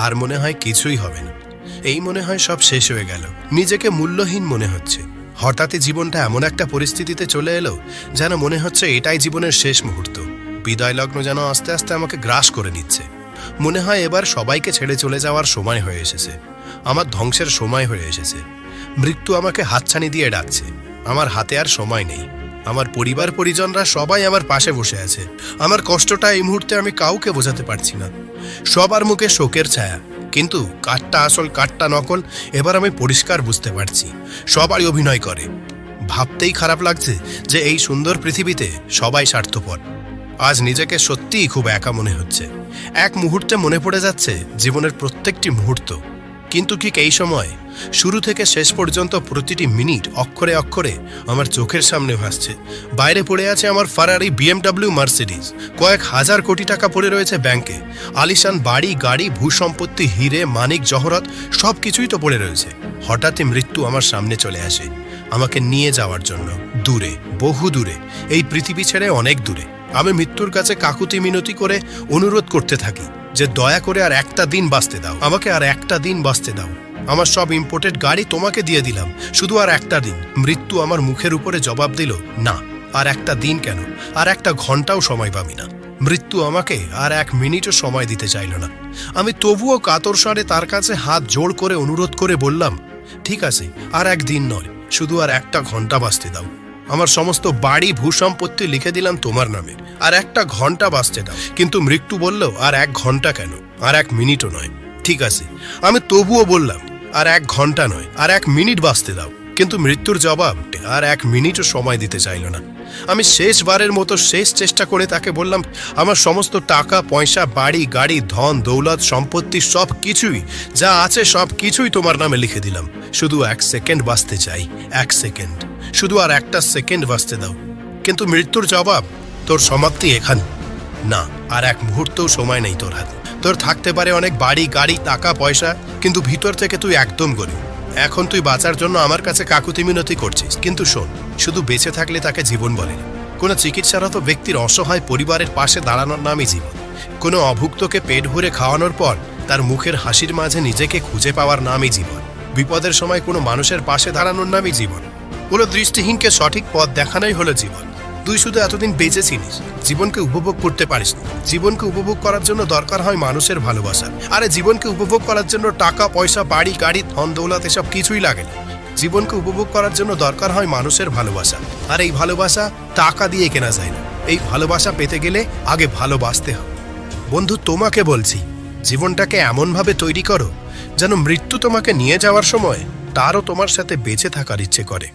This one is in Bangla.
আর মনে হয় কিছুই হবে না। এই মনে হয় সব শেষ হয়ে গেল। নিজেকে মূল্যহীন মনে হচ্ছে। হঠাৎই জীবনটা এমন একটা পরিস্থিতিতে চলে এলো যেন মনে হচ্ছে এটাই জীবনের শেষ মুহূর্ত। বিদায় লগ্ন যেন আস্তে আস্তে আমাকে গ্রাস করে নিচ্ছে। মনে হয় এবার সবাইকে ছেড়ে চলে যাওয়ার সময় হয়ে এসেছে। আমার ধ্বংসের সময় হয়ে এসেছে। মৃত্যু আমাকে হাতছানি দিয়ে ডাকছে। আমার হাতে আর সময় নেই। আমার পরিবার পরিজনরা সবাই আমার পাশে বসে আছে। আমার কষ্টটা এই মুহূর্তে আমি কাউকে বোঝাতে পারছি না। সবার মুখে শোকের ছায়া, কিন্তু কাঠটা আসল, কাঠটা নকল, এবার আমি পরিষ্কার বুঝতে পারছি। সবাই অভিনয় করে। ভাবতেই খারাপ লাগছে যে এই সুন্দর পৃথিবীতে সবাই স্বার্থপর। আজ নিজেকে সত্যিই খুব একা মনে হচ্ছে। এক মুহূর্তে মনে পড়ে যাচ্ছে জীবনের প্রত্যেকটি মুহূর্ত কিন্তু ঠিক এই সময়, শুরু থেকে শেষ পর্যন্ত প্রতিটি মিনিট অক্ষরে অক্ষরে আমার চোখের সামনে ভাসছে। বাইরে পড়ে আছে আমার ফারারি বিএমডাব্লিউ মার্সিডিজ কয়েক হাজার কোটি টাকা পড়ে রয়েছে ব্যাংকে। আলিশান, বাড়ি, গাড়ি, ভূসম্পত্তি, হিরে, মানিক, জহরত সব কিছুই তো পড়ে রয়েছে। হঠাৎই মৃত্যু আমার সামনে চলে আসে। আমাকে নিয়ে যাওয়ার জন্য। দূরে, বহু দূরে। এই পৃথিবী ছেড়ে অনেক দূরে। আমি মৃত্যুর কাছে কাকুতি মিনতি করে অনুরোধ করতে থাকি। যে দয়া করে আর একটা দিন বাঁচতে দাও। আমাকে আর একটা দিন বাঁচতে দাও। আমার সব ইম্পোর্টেড গাড়ি তোমাকে দিয়ে দিলাম। শুধু আর একটা দিন। মৃত্যু আমার মুখের উপরে জবাব দিল, না, আর একটা দিন কেন? আর একটা ঘন্টাও সময় পাবি না। মৃত্যু আমাকে আর এক মিনিটও সময় দিতে চাইল না। আমি তবুও কাতর স্বরে তার কাছে হাত জোড় করে অনুরোধ করে বললাম, ঠিক আছে, আর এক দিন নয়, শুধু আর একটা ঘণ্টা বাঁচতে দাও। আমার সমস্ত বাড়ি ভূসম্পত্তি লিখে দিলাম তোমার নামে। আর একটা ঘণ্টা বাঁচতে দাও। কিন্তু মৃত্যু বলল, আর এক ঘণ্টা কেন? আর এক মিনিটও নয়। ঠিক আছে। আমি তবুও বললাম, আর এক ঘণ্টা নয়, আর এক মিনিট বাঁচতে দাও। কিন্তু মৃত্যুর জবাব আর এক মিনিটও সময় দিতে চাইল না। আমি শেষবারের মতো শেষ চেষ্টা করে তাকে বললাম, আমার সমস্ত টাকা, পয়সা, বাড়ি, গাড়ি, ধন, দৌলত, সম্পত্তি, সব কিছুই, যা আছে সব কিছুই তোমার নামে লিখে দিলাম। শুধু এক সেকেন্ড বাঁচতে চাই, এক সেকেন্ড। শুধু আর একটা সেকেন্ড বাঁচতে দাও। কিন্তু মৃত্যুর জবাব, তোর সমাপ্তি এখানে না, আর এক মুহূর্তও সময় নেই তোর হাতে। তোর থাকতে পারে অনেক বাড়ি, গাড়ি, টাকা, পয়সা, কিন্তু ভিতর থেকে তুই একদম গরিব। এখন তুই বাঁচার জন্য আমার কাছে কাকুতি মিনতি করছিস। কিন্তু শোন, শুধু বেঁচে থাকলে তাকে জীবন বলে কোনো চিকিৎসারত ব্যক্তির অসহায় পরিবারের পাশে দাঁড়ানোর নামই জীবন। কোনো অভুক্তকে পেট ভরে খাওয়ানোর পর তার মুখের হাসির মাঝে নিজেকে খুঁজে পাওয়ার নামই জীবন। বিপদের সময় কোনো মানুষের পাশে দাঁড়ানোর নামই জীবন। কোনো দৃষ্টিহীনকে সঠিক পথ দেখানোই হলো জীবন। তুই শুধু এতদিন বেঁচে ছিলিস। জীবনকে উপভোগ করতে পারিস জীবনকে উপভোগ করার জন্য দরকার হয় মানুষের ভালোবাসা। আরে জীবনকে উপভোগ করার জন্য টাকা, পয়সা, বাড়ি, গাড়ি, ধন, দৌলত এসব কিছুই লাগে না। জীবনকে উপভোগ করার জন্য দরকার হয় মানুষের ভালোবাসা। আর এই ভালোবাসা টাকা দিয়ে কেনা যায় না। এই ভালোবাসা পেতে গেলে আগে ভালোবাসতে হবে। বন্ধু, তোমাকে বলছি, জীবনটাকে এমনভাবে তৈরি করো যেন মৃত্যু তোমাকে নিয়ে যাওয়ার সময় তারও তোমার সাথে বেঁচে থাকার ইচ্ছে করে।